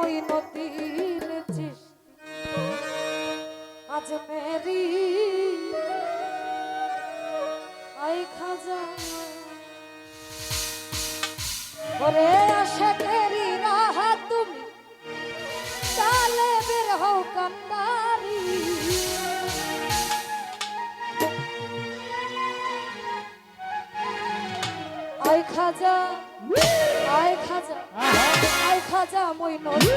মঈনুদ্দিন চিশতি আজ মেরি আই খাজা। ওরে আশাকেরি রাহা তুমি চালে বের হও কান্দারি। I Khwaja. খাজা আই খাজা মই নদী